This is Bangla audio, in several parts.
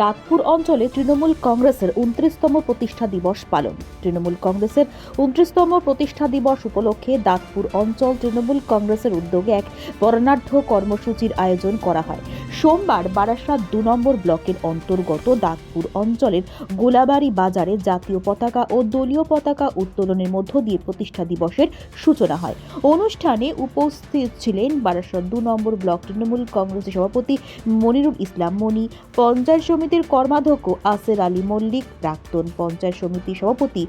দাঁতপুর অঞ্চলে তৃণমূল কংগ্রেসের উনত্রিশতম প্রতিষ্ঠা দিবস পালন। তৃণমূল কংগ্রেসের উনত্রিশতম প্রতিষ্ঠা দিবস উপলক্ষে দাঁতপুর অঞ্চল তৃণমূল কংগ্রেসের উদ্যোগে এক বর্ণাঢ্য কর্মসূচির আয়োজন করা হয়। সোমবার বারাসাত দু নম্বর ব্লকের অন্তর্গত দাঁতপুর অঞ্চলের গোলাবাড়ি বাজারে জাতীয় পতাকা ও দলীয় পতাকা উত্তোলনের মধ্য দিয়ে প্রতিষ্ঠা দিবসের সূচনা হয়। অনুষ্ঠানে উপস্থিত ছিলেন বারাসাত দু নম্বর ব্লক তৃণমূল কংগ্রেসের সভাপতি মনিরুল ইসলাম মনি পঞ্চায়েত সমিতির কর্মাধ্যক্ষ আসের আলী মল্লিক প্রাক্তন পঞ্চায়েত সমিতি সভাপতি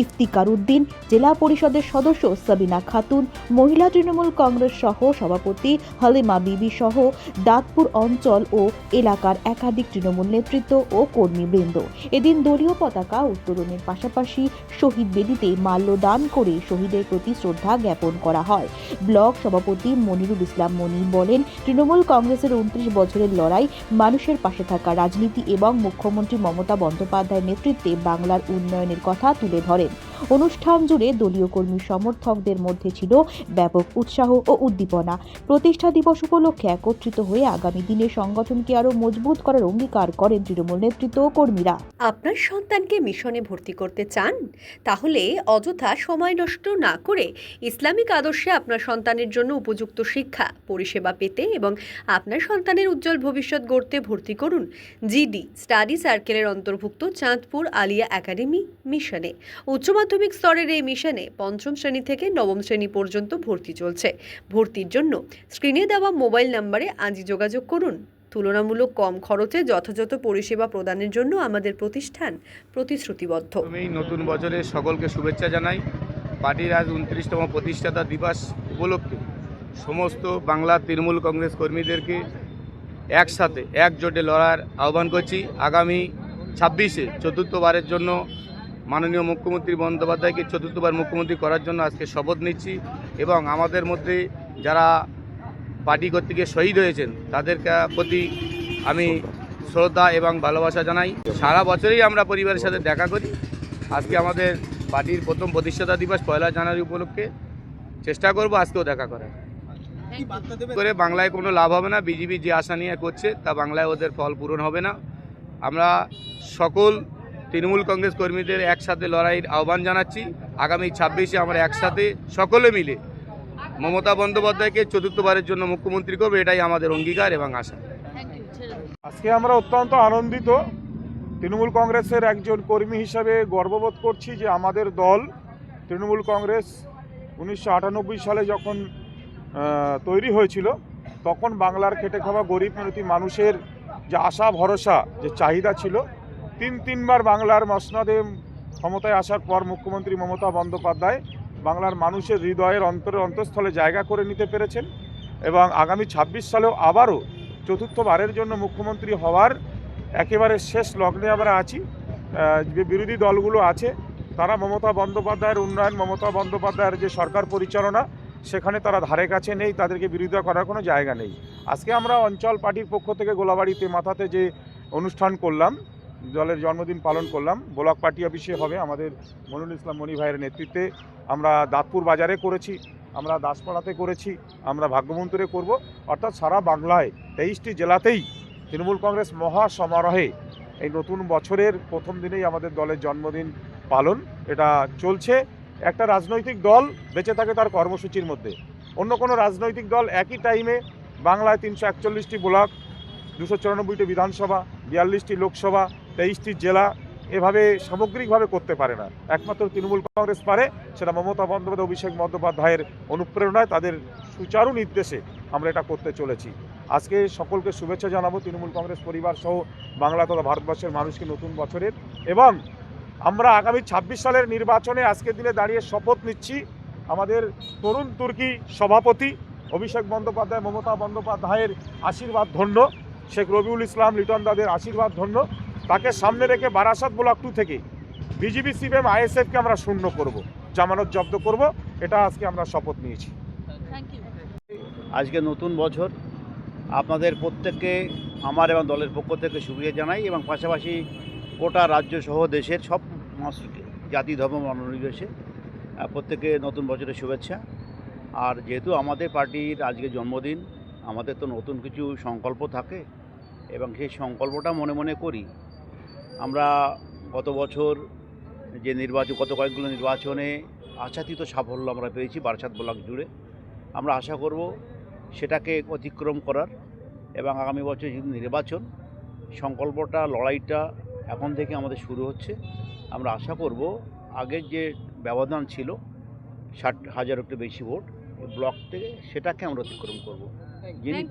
ইফতিকার উদ্দিন, জেলা পরিষদের সদস্য সাবিনা খাতুন, মহিলা তৃণমূল কংগ্রেস সহ সভাপতি হালিমা বিবি সহ দাঁতপুর অঞ্চল ও এলাকার একাধিক তৃণমূল নেতৃত্ব ও কর্মীবৃন্দ। এদিন দলীয় পতাকা উত্তোলনের পাশাপাশি শহীদ বেদিতে মাল্যদান করে শহীদের প্রতি শ্রদ্ধা জ্ঞাপন করা হয়। ব্লক সভাপতি মনিরুল ইসলাম মনি বলেন, তৃণমূল কংগ্রেসের উনত্রিশ বছরের লড়াই মানুষের পাশে থাকা রাজনীতি এবং মুখ্যমন্ত্রী মমতা বন্দ্যোপাধ্যায়ের নেতৃত্বে বাংলার উন্নয়নের কথা তুলে ধরেন অনুষ্ঠান জুড়ে দলীয় কর্মী সমর্থকদের মধ্যে ছিল ব্যাপক উৎসাহ ও উদ্দীপনা। প্রতিষ্ঠা দিবস উপলক্ষে একত্রিত হয়ে আগামী দিনে সংগঠনকে আরও মজবুত করার অঙ্গীকার করেন তৃণমূল নেতৃত্ব ও কর্মীরা। আপনার সন্তানকে মিশনে ভর্তি করতে চান? তাহলে অযথা সময় নষ্ট না করে ইসলামিক আদর্শে আপনার সন্তানের জন্য উপযুক্ত শিক্ষা, পরিষেবা পেতে এবং আপনার সন্তানের উজ্জ্বল ভবিষ্যৎ গড়তে ভর্তি করুন জিডি স্টাডি সার্কেলের অন্তর্ভুক্ত চাঁদপুর আলিয়া একাডেমি মিশনে। উচ্চ মাধ্যমিক স্তরের এই মিশনে পঞ্চম শ্রেণি থেকে নবম শ্রেণি পর্যন্ত ভর্তি চলছে। ভর্তির জন্য স্ক্রিনে দেওয়া মোবাইল নাম্বারে আজই যোগাযোগ করুন। তুলনামূলক কম খরচে যথাযথ পরিষেবা প্রদানের জন্য আমাদের প্রতিষ্ঠান প্রতিশ্রুতিবদ্ধ। আমি নতুন বছরের সকলকে শুভেচ্ছা জানাই। পার্টির আজ উনত্রিশতম প্রতিষ্ঠাতা দিবস উপলক্ষে সমস্ত বাংলা তৃণমূল কংগ্রেস কর্মীদেরকে একসাথে একজোটে লড়ার আহ্বান করছি। আগামী ছাব্বিশে চতুর্থবারের জন্য মাননীয় মুখ্যমন্ত্রী বন্দ্যোপাধ্যায়কে চতুর্থবার মুখ্যমন্ত্রী করার জন্য আজকে শপথ নিচ্ছি এবং আমাদের মধ্যে যারা পার্টি কর্তৃক শহীদ হয়েছেন, তাদের প্রতি আমি শ্রদ্ধা এবং ভালোবাসা জানাই। সারা বছরই আমরা পরিবারের সাথে দেখা করি। আজকে আমাদের পার্টির প্রথম প্রতিষ্ঠাতা দিবস পয়লা জানুয়ারি উপলক্ষে। চেষ্টা করব আজকেও দেখা করার। করে বাংলায় কোনো লাভ হবে না। বিজেপি যে আশা নিয়ে করছে, তা বাংলায় ওদের ফল পূরণ হবে না। আমরা সকল তৃণমূল কংগ্রেস কর্মীদের একসাথে লড়াইয়ের আহ্বান জানাচ্ছি। আগামী ছাব্বিশে আমরা একসাথে সকলে মিলে মমতা বন্দ্যোপাধ্যায়কে চতুর্থবারের জন্য মুখ্যমন্ত্রী করবে এটাই আমাদের অঙ্গীকার এবং আশা। আজকে আমরা অত্যন্ত আনন্দিত। তৃণমূল কংগ্রেসের একজন কর্মী হিসাবে গর্ববোধ করছি যে আমাদের দল তৃণমূল কংগ্রেস উনিশশো আটানব্বই সালে যখন তৈরি হয়েছিল তখন বাংলার খেটে খাওয়া গরিব মানুষের যে আশা ভরসা যে চাহিদা ছিল তিন তিনবার বাংলার মসনদে ক্ষমতায় আসার পর মুখ্যমন্ত্রী মমতা বন্দ্যোপাধ্যায় বাংলার মানুষের হৃদয়ের অন্তরের অন্তঃস্থলে জায়গা করে নিতে পেরেছেন এবং আগামী ছাব্বিশ সালেও আবারও চতুর্থবারের জন্য মুখ্যমন্ত্রী হওয়ার একেবারে শেষ লগ্নে আমরা আছি যে বিরোধী দলগুলো আছে, তারা মমতা বন্দ্যোপাধ্যায়ের উন্নয়ন, মমতা বন্দ্যোপাধ্যায়ের যে সরকার পরিচালনা, সেখানে তারা ধারে কাছে নেই, তাদেরকে বিরোধিতা করার কোনো জায়গা নেই। আজকে আমরা অঞ্চল পার্টির পক্ষ থেকে গোলাবাড়িতে মাথাতে যে অনুষ্ঠান করলাম দলের জন্মদিন পালন করলাম। ব্লক পার্টি অফিসে হবে আমাদের মনুল ইসলাম মনি ভাইয়ের নেতৃত্বে। আমরা দাঁতপুর বাজারে করেছি, আমরা দাসপাড়াতে করেছি, আমরা ভাগ্যবন্তরে করব। অর্থাৎ সারা বাংলায় তেইশটি জেলাতেই তৃণমূল কংগ্রেস মহা সমারোহে এই নতুন বছরের প্রথম দিনেই আমাদের দলের জন্মদিন পালন। এটা চলছে। একটা রাজনৈতিক দল বেঁচে থাকে তার কর্মসূচির মধ্যে। অন্য কোনো রাজনৈতিক দল একই টাইমে বাংলায় তিনশো একচল্লিশটি ব্লক, দুশো চুরানব্বইটি বিধানসভা, বিয়াল্লিশটি লোকসভা তেইশটি জেলা এভাবে সামগ্রিকভাবে করতে পারে না। একমাত্র তৃণমূল কংগ্রেস পারে, সেটা মমতা বন্দ্যোপাধ্যায়, অভিষেক বন্দ্যোপাধ্যায়ের অনুপ্রেরণায় তাদের সুচারু নির্দেশে আমরা এটা করতে চলেছি। আজকে সকলকে শুভেচ্ছা জানাব, তৃণমূল কংগ্রেস পরিবার সহ বাংলা তথা ভারতবর্ষের মানুষকে নতুন বছরের এবং আমরা আগামী ছাব্বিশ সালের নির্বাচনে আজকের দিনে দাঁড়িয়ে শপথ নিচ্ছি আমাদের তরুণ তুর্কি সভাপতি অভিষেক বন্দ্যোপাধ্যায়, মমতা বন্দ্যোপাধ্যায়ের আশীর্বাদ ধন্য, শেখ রবিউল ইসলাম, লিটন দাদের আশীর্বাদ ধন্য। তাকে সামনে রেখে বারাসাত ব্লক টু থেকে বিজিবি সিপিএম আইএসএফকে আমরা শূন্য করব জামানত জব্দ করব এটা আজকে আমরা শপথ নিয়েছি। আজকে নতুন বছর আপনাদের প্রত্যেককে আমার এবং দলের পক্ষ থেকে শুভেচ্ছা জানাই এবং পাশাপাশি গোটা রাজ্য সহ দেশের সব মানুষকে জাতি ধর্ম মনোনিবেশে প্রত্যেকে নতুন বছরের শুভেচ্ছা। আর যেহেতু আমাদের পার্টির আজকে জন্মদিন আমাদের তো নতুন কিছু সংকল্প থাকে এবং সেই সংকল্পটা মনে মনে করি আমরা গত বছর যে নির্বাচন গত কয়েকগুলো নির্বাচনে আশাতীত সাফল্য আমরা পেয়েছি বারাসাত ব্লক জুড়ে। আমরা আশা করব সেটাকে অতিক্রম করার এবং আগামী বছর যেহেতু নির্বাচন সংকল্পটা লড়াইটা এখন থেকে আমাদের শুরু হচ্ছে। আমরা আশা করব আগের যে ব্যবধান ছিল ষাট হাজার একটু বেশি ভোট ব্লক থেকে সেটাকে আমরা অতিক্রম করব। যিনি